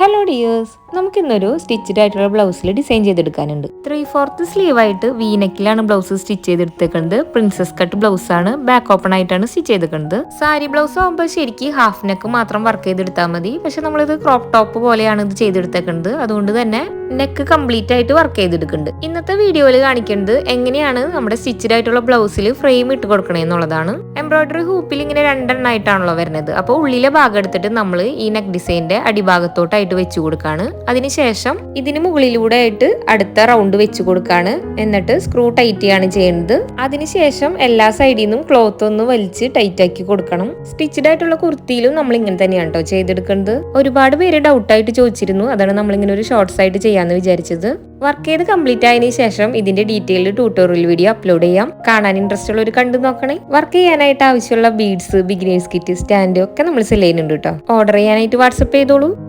Hello dears നമുക്കിന്നൊരു stitched ആയിട്ടുള്ള ബ്ലൗസിൽ ഡിസൈൻ ചെയ്തെടുക്കാനുണ്ട്. ത്രീ ഫോർത്ത് ആയിട്ട് വീനെക്കിലാണ് ബ്ലൗസ് സ്റ്റിച്ച് ചെയ്തെടുത്തേക്കുന്നത്. പ്രിൻസസ് കട്ട് ബ്ലൗസ് ആണ്. ബാക്ക് ഓപ്പൺ ആയിട്ടാണ് സ്റ്റിച്ച് ചെയ്തേക്കുന്നത് സാരി ബ്ലൗസ് ആകുമ്പോൾ ശരിക്ക് ഹാഫ് നെക്ക് മാത്രം വർക്ക് ചെയ്തെടുത്താൽ മതി. പക്ഷെ നമ്മളിത് ക്രോപ്പ് ടോപ്പ് പോലെയാണ് ഇത് ചെയ്തെടുത്തേക്കുന്നത്. അതുകൊണ്ട് തന്നെ നെക്ക് കംപ്ലീറ്റ് ആയിട്ട് വർക്ക് ചെയ്തെടുക്കുന്നുണ്ട്. ഇന്നത്തെ വീഡിയോയിൽ കാണിക്കുന്നത് എങ്ങനെയാണ് നമ്മുടെ സ്റ്റിച്ചഡ് ആയിട്ടുള്ള ബ്ലൗസിൽ ഫ്രെയിം ഇട്ട് കൊടുക്കണേ എന്നുള്ളതാണ്. എംബ്രോയിഡറി ഹൂപ്പിൽ ഇങ്ങനെ രണ്ടെണ്ണമായിട്ടാണല്ലോ വരുന്നത്. അപ്പോൾ ഉള്ളിലെ ഭാഗം എടുത്തിട്ട് നമ്മൾ ഈ നെക്ക് ഡിസൈനിന്റെ അടിഭാഗത്തോട്ടായിട്ട് വെച്ചു കൊടുക്കാണ്. അതിനുശേഷം ഇതിന് മുകളിലൂടെ ആയിട്ട് അടുത്ത റൗണ്ട് വെച്ചു കൊടുക്കാണ്. എന്നിട്ട് സ്ക്രൂ ടൈറ്റ് ചെയ്യാണ് ചെയ്യുന്നത്. അതിനുശേഷം എല്ലാ സൈഡിൽ നിന്നും ക്ലോത്ത് ഒന്ന് വലിച്ച് ടൈറ്റ് ആക്കി കൊടുക്കണം. സ്റ്റിച്ചഡ് ആയിട്ടുള്ള കുർത്തിയിലും നമ്മൾ ഇങ്ങനെ തന്നെയാണ് കേട്ടോ ചെയ്തെടുക്കുന്നത്. ഒരുപാട് പേര് ഡൗട്ടായിട്ട് ചോദിച്ചിരുന്നു. അതാണ് നമ്മളിങ്ങനെ ഒരു ഷോർട്ട്സ് ആയിട്ട് ചെയ്യാന്ന് വിചാരിച്ചത്. വർക്ക് ചെയ്ത് കംപ്ലീറ്റ് ആയതിനു ശേഷം ഇതിന്റെ ഡീറ്റെയിൽഡ് ട്യൂട്ടോറിയൽ വീഡിയോ അപ്ലോഡ് ചെയ്യാം. കാണാൻ ഇൻട്രസ്റ്റ് ഉള്ളവർ കണ്ടു നോക്കണേ. വർക്ക് ചെയ്യാനായിട്ട് ആവശ്യമുള്ള ബീഡ്സ് ബിഗിനേഴ്സ് കിറ്റ് സ്റ്റാൻഡ് ഒക്കെ നമ്മൾ സെൽ കേട്ടോ ഓർഡർ ചെയ്യാനായിട്ട് വാട്സപ്പ് ചെയ്തോളൂ.